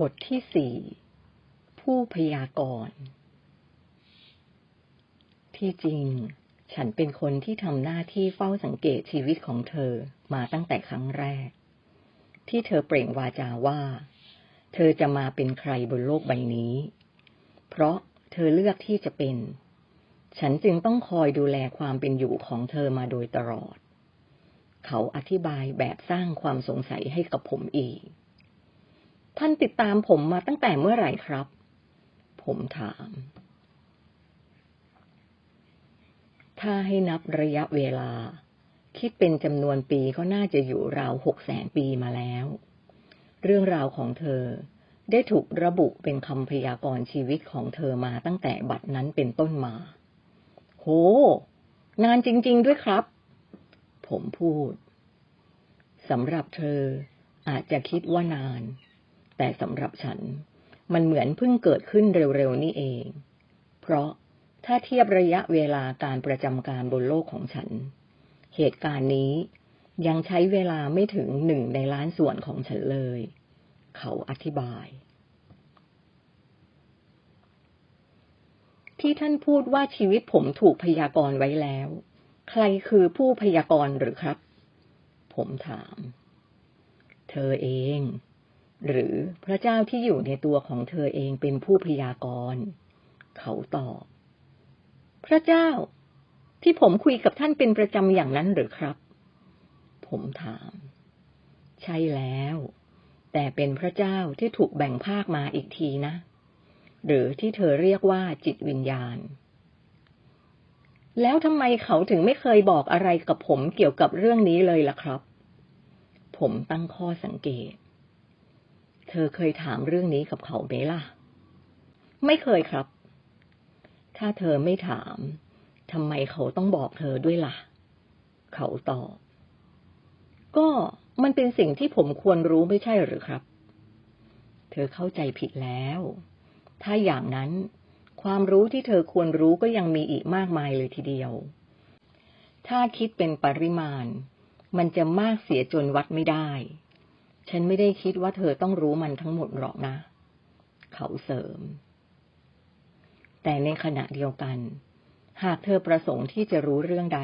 บทที่สี่ผู้พยากรณ์ที่จริง ฉันเป็นคนที่ทำหน้าที่เฝ้าสังเกตชีวิตของเธอมาตั้งแต่ครั้งแรก ที่เธอเปล่งวาจาว่า เธอจะมาเป็นใครบนโลกใบนี้ เพราะเธอเลือกที่จะเป็น ฉันจึงต้องคอยดูแลความเป็นอยู่ของเธอมาโดยตลอด เขาอธิบายแบบสร้างความสงสัยให้กับผมอีก ท่านติดตามผมมาตั้งแต่เมื่อไหร่ครับ ผมถาม ถ้าให้นับระยะเวลา คิดเป็นจำนวนปีก็น่าจะอยู่ราวหกแสนปีมาแล้ว เรื่องราวของเธอได้ถูกระบุเป็นคำพยากรณ์ชีวิตของเธอมาตั้งแต่บัดนั้นเป็นต้นมา โห นานจริง ๆ ด้วยครับ ผมพูดสำหรับเธออาจจะคิดว่านาน แต่สำหรับฉัน มันเหมือนเพิ่งเกิดขึ้นเร็วๆนี่เอง เพราะถ้าเทียบระยะเวลาการประจำการบนโลกของฉัน เหตุการณ์นี้ยังใช้เวลาไม่ถึงหนึ่งในล้านส่วนของฉันเลย เขาอธิบาย ที่ท่านพูดว่าชีวิตผมถูกพยากรณ์ไว้แล้ว ใครคือผู้พยากรณ์หรือครับ ผมถาม เธอเอง หรือพระเจ้าที่อยู่ในตัวของเธอเองเป็นผู้พยากรณ์ เขาตอบ พระเจ้าที่ผมคุยกับท่านเป็นประจำอย่างนั้นหรือครับ ผมถาม ใช่แล้ว แต่เป็นพระเจ้าที่ถูกแบ่งภาคมาอีกทีนะ หรือที่เธอเรียกว่าจิตวิญญาณ แล้วทำไมเขาถึงไม่เคยบอกอะไรกับผมเกี่ยวกับเรื่องนี้เลยล่ะครับ ผมตั้งข้อสังเกต เธอเคยถามเรื่องนี้กับเขาไหมล่ะ ไม่เคยครับ ถ้าเธอไม่ถามทำไมเขาต้องบอกเธอด้วยล่ะ เขาตอบ ก็มันเป็นสิ่งที่ผมควรรู้ไม่ใช่หรือครับ เธอเข้าใจผิดแล้ว ถ้าอย่างนั้น ความรู้ที่เธอควรรู้ก็ยังมีอีกมากมายเลยทีเดียว ถ้าคิดเป็นปริมาณ มันจะมากเสียจนวัดไม่ได้ ฉันไม่ได้คิดว่าเธอต้องรู้มันทั้งหมดหรอกนะ เขาเสริม แต่ในขณะเดียวกัน หากเธอประสงค์ที่จะรู้เรื่องใด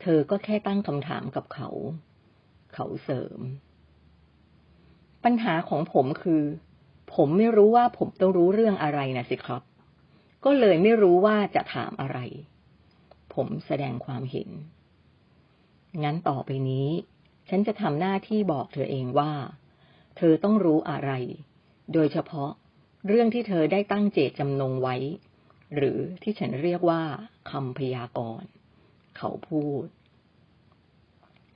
เธอก็แค่ตั้งคำถามกับเขา เขาเสริม ปัญหาของผมคือ ผมไม่รู้ว่าผมต้องรู้เรื่องอะไรนะสิครับ ก็เลยไม่รู้ว่าจะถามอะไร ผมแสดงความเห็น งั้นต่อไปนี้ ฉันจะทำหน้าที่บอกเธอเองว่า เธอต้องรู้อะไร โดยเฉพาะเรื่องที่เธอได้ตั้งเจตจำนงไว้ หรือที่ฉันเรียกว่าคำพยากรณ์เขาพูด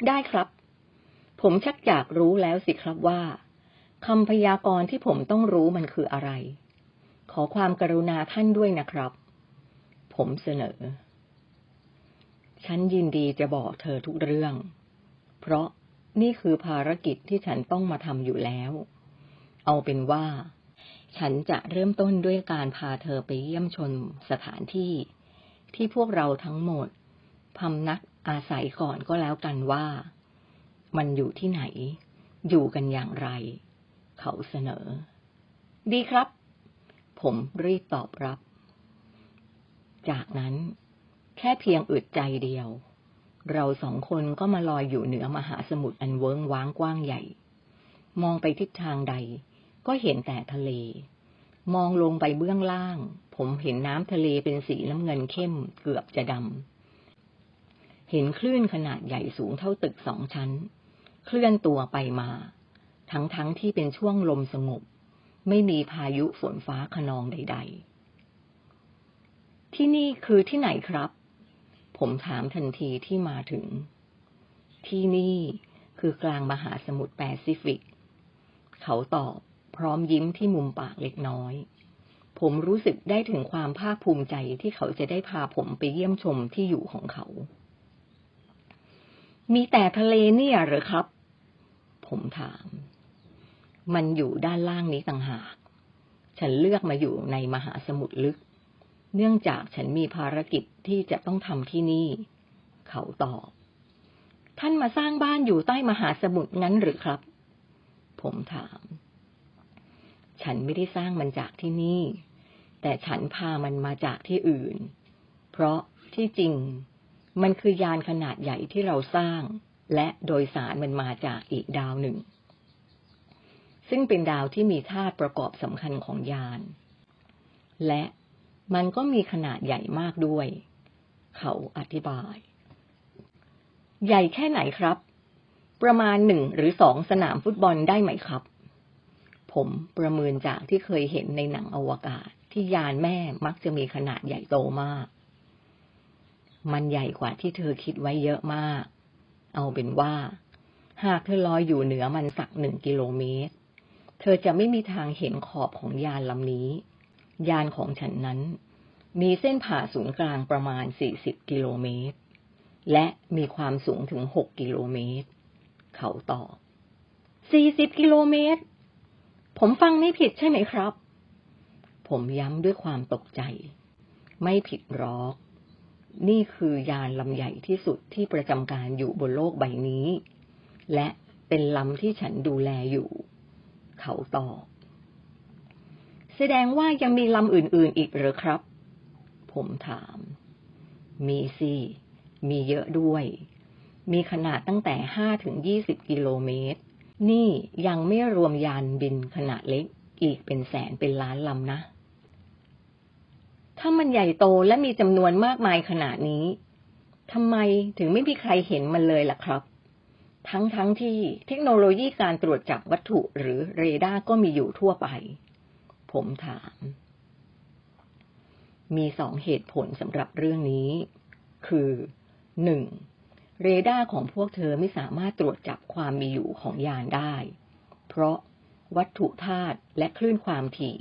ได้ครับ ผมชักอยากรู้แล้วสิครับว่าคำพยากรณ์ที่ผมต้องรู้มันคืออะไร ขอความกรุณาท่านด้วยนะครับ ผมเสนอ ฉันยินดีจะบอกเธอทุกเรื่อง เพราะ นี่คือภารกิจที่ฉันต้องมาทำอยู่แล้ว เอาเป็นว่า ฉันจะเริ่มต้นด้วยการพาเธอไปเยี่ยมชมสถานที่ ที่พวกเราทั้งหมดพำนักอาศัยก่อนก็แล้วกันว่า มันอยู่ที่ไหน อยู่กันอย่างไร เขาเสนอ ดีครับ ผมรีบตอบรับ จากนั้นแค่เพียงอึดใจเดียว เราสองคนก็มาลอยอยู่เหนือมหาสมุทรอันเวิ้งว้างกว้างใหญ่ มองไปทิศทางใด ก็เห็นแต่ทะเล มองลงไปเบื้องล่าง ผมเห็นน้ำทะเลเป็นสีน้ำเงินเข้มเกือบจะดำ เห็นคลื่นขนาดใหญ่สูงเท่าตึกสองชั้น เคลื่อนตัวไปมา ทั้งๆทที่เป็นช่วงลมสงบ ไม่มีพายุฝนฟ้าขนองใด ๆ ที่นี่คือที่ไหนครับ ผมถามทันทีที่มาถึง ที่นี่คือกลางมหาสมุทรแปซิฟิก เขาตอบพร้อมยิ้มที่มุมปากเล็กน้อย ผมรู้สึกได้ถึงความภาคภูมิใจที่เขาจะได้พาผมไปเยี่ยมชมที่อยู่ของเขา มีแต่ทะเลเนี่ยหรือครับ ผมถาม มันอยู่ด้านล่างนี้ต่างหาก ฉันเลือกมาอยู่ในมหาสมุทรลึก เนื่องจากฉันมีภารกิจที่จะต้องทำที่นี่ เขาตอบ ท่านมาสร้างบ้านอยู่ใต้มหาสมุทรงั้นหรือครับ ผมถาม ฉันไม่ได้สร้างมันจากที่นี่ แต่ฉันพามันมาจากที่อื่น เพราะที่จริง มันคือยานขนาดใหญ่ที่เราสร้าง และโดยสารมันมาจากอีกดาวหนึ่ง ซึ่งเป็นดาวที่มีธาตุประกอบสำคัญของยาน และ มันก็มีขนาดใหญ่มากด้วย เขาอธิบาย ใหญ่แค่ไหนครับ ประมาณหนึ่งหรือสองสนามฟุตบอลได้ไหมครับ ผมประเมินจากที่เคยเห็นในหนังอวกาศที่ยานแม่มักจะมีขนาดใหญ่โตมาก มันใหญ่กว่าที่เธอคิดไว้เยอะมาก เอาเป็นว่า หากเธอลอยอยู่เหนือมันสักหนึ่งกิโลเมตร เธอจะไม่มีทางเห็นขอบของยานลำนี้ ยานของฉันนั้น มีเส้นผ่าศูนย์กลางประมาณ 40 กิโลเมตร และมีความสูงถึง 6 กิโลเมตร เขาตอบ 40 กิโลเมตร ผมฟังไม่ผิดใช่ไหมครับ ผมย้ำด้วยความตกใจ ไม่ผิดหรอก นี่คือยานลำใหญ่ที่สุดที่ประจำการอยู่บนโลกใบนี้ และเป็นลำที่ฉันดูแลอยู่ เขาตอบ แสดงว่ายังมีลำอื่นๆอีกหรือครับ ผมถาม มีสิ มีเยอะด้วย มีขนาดตั้งแต่ห้าถึงยี่สิบกิโลเมตร นี่ยังไม่รวมยานบินขนาดเล็กอีกเป็นแสนเป็นล้านลำนะ ถ้ามันใหญ่โตและมีจำนวนมากมายขนาดนี้ทำไมถึงไม่มีใครเห็นมันเลยล่ะครับ ทั้งทั้งที่เทคโนโลยีการตรวจจับวัตถุหรือเรดาร์ก็มีอยู่ทั่วไป ผมถาม มีสองเหตุผลสำหรับเรื่องนี้ คือหนึ่งเรดาร์ของพวกเธอไม่สามารถตรวจจับความมีอยู่ของยานได้ เพราะวัตถุธาตุและคลื่นความถี่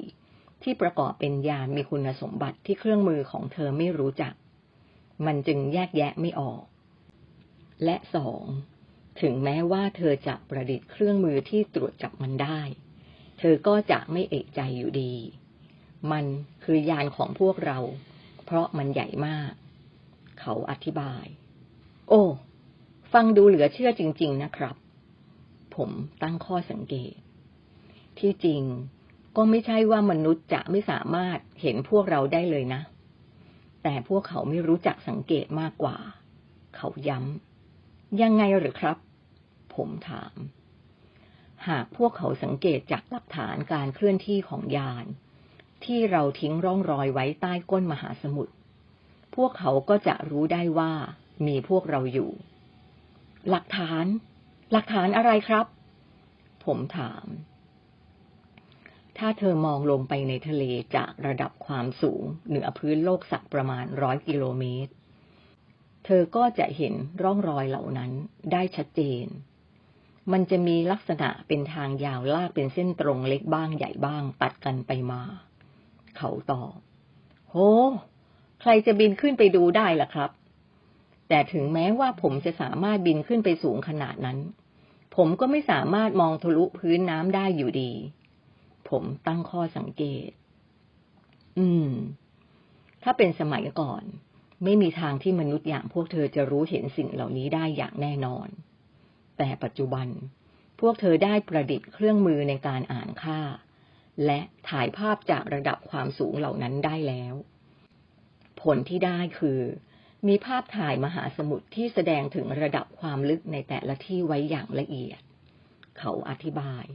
ที่ประกอบเป็นยานมีคุณสมบัติที่เครื่องมือของเธอไม่รู้จัก มันจึงแยกแยะไม่ออก และสองถึงแม้ว่าเธอจะประดิษฐ์เครื่องมือที่ตรวจจับมันได้ เธอก็จะไม่เอกใจอยู่ดี มันคือยานของพวกเรา เพราะมันใหญ่มาก เขาอธิบาย โอ้ ฟังดูเหลือเชื่อจริง ๆ นะครับ ผมตั้งข้อสังเกต ที่จริงก็ไม่ใช่ว่ามนุษย์จะไม่สามารถเห็นพวกเราได้เลยนะ แต่พวกเขาไม่รู้จักสังเกตมากกว่า เขาย้ำ ยังไงหรือครับ ผมถาม หากพวกเขาสังเกตจากหลักฐานการเคลื่อนที่ของยาน ที่เราทิ้งร่องรอยไว้ใต้ก้นมหาสมุทร พวกเขาก็จะรู้ได้ว่ามีพวกเราอยู่ หลักฐาน หลักฐานอะไรครับ ผมถาม ถ้าเธอมองลงไปในทะเลจากระดับความสูง เหนือพื้นโลกสักประมาณร้อยกิโลเมตร เธอก็จะเห็นร่องรอยเหล่านั้นได้ชัดเจน มันจะมีลักษณะเป็นทางยาวลากเป็นเส้นตรงเล็กบ้างใหญ่บ้างตัดกันไปมา เขาตอบ โห ใครจะบินขึ้นไปดูได้ล่ะครับ แต่ถึงแม้ว่าผมจะสามารถบินขึ้นไปสูงขนาดนั้น ผมก็ไม่สามารถมองทะลุพื้นน้ำได้อยู่ดี ผมตั้งข้อสังเกต อืม ถ้าเป็นสมัยก่อน ไม่มีทางที่มนุษย์อย่างพวกเธอจะรู้เห็นสิ่งเหล่านี้ได้อย่างแน่นอน แต่ปัจจุบัน พวกเธอได้ประดิษฐ์เครื่องมือในการอ่านค่า และถ่ายภาพจากระดับความสูงเหล่านั้นได้แล้ว ผลที่ได้คือ มีภาพถ่ายมหาสมุทรที่แสดงถึงระดับความลึกในแต่ละที่ไว้อย่างละเอียด เขาอธิบาย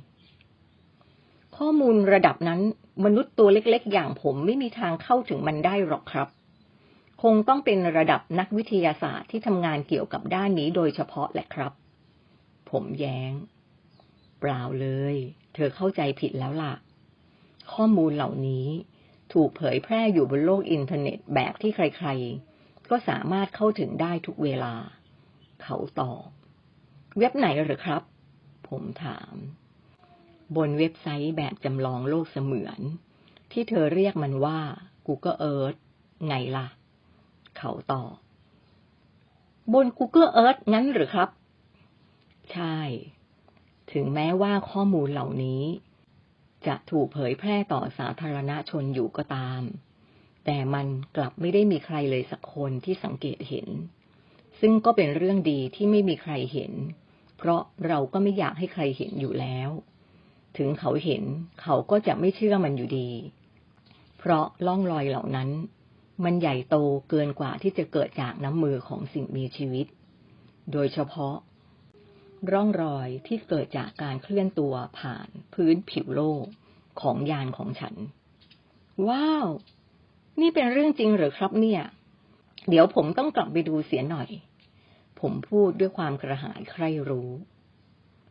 ข้อมูลระดับนั้นมนุษย์ตัวเล็กๆ อย่างผมไม่มีทางเข้าถึงมันได้หรอกครับคงต้องเป็นระดับนักวิทยาศาสตร์ที่ทำงานเกี่ยวกับด้านนี้โดยเฉพาะแหละครับ ผมแย้ง เปล่าเลย เธอเข้าใจผิดแล้วล่ะ ข้อมูลเหล่านี้ถูกเผยแพร่อยู่บนโลกอินเทอร์เน็ตแบบที่ใครๆ ก็สามารถเข้าถึงได้ทุกเวลา เขาตอบ เว็บไหนหรือครับ ผมถาม บนเว็บไซต์แบบจำลองโลกเสมือน ที่เธอเรียกมันว่า Google Earth ไงล่ะ เขาตอบ บน Google Earth งั้นหรือครับ ใช่ ถึงแม้ว่าข้อมูลเหล่านี้ จะถูกเผยแพร่ต่อสาธารณชนอยู่ก็ตาม แต่มันกลับไม่ได้มีใครเลยสักคนที่สังเกตเห็น ซึ่งก็เป็นเรื่องดีที่ไม่มีใครเห็น เพราะเราก็ไม่อยากให้ใครเห็นอยู่แล้ว ถึงเขาเห็นเขาก็จะไม่เชื่อมันอยู่ดี เพราะล่องรอยเหล่านั้น มันใหญ่โตเกินกว่าที่จะเกิดจากน้ำมือของสิ่งมีชีวิต โดยเฉพาะ ร่องรอยที่เกิดจากการเคลื่อนตัวผ่านพื้นผิวโลกของยานของฉัน ว้าว นี่เป็นเรื่องจริงหรือครับเนี่ย เดี๋ยวผมต้องกลับไปดูเสียหน่อย ผมพูดด้วยความกระหายใคร่รู้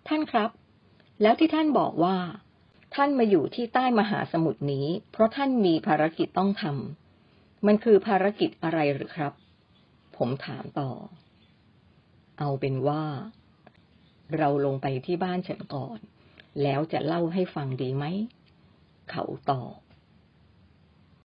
ท่านครับ แล้วที่ท่านบอกว่า ท่านมาอยู่ที่ใต้มหาสมุทรนี้ เพราะท่านมีภารกิจต้องทำมันคือภารกิจอะไรหรือครับ ผมถามต่อ เอาเป็นว่า เราลงไปที่บ้านฉันก่อน แล้วจะเล่าให้ฟังดีไหม เขาตอบ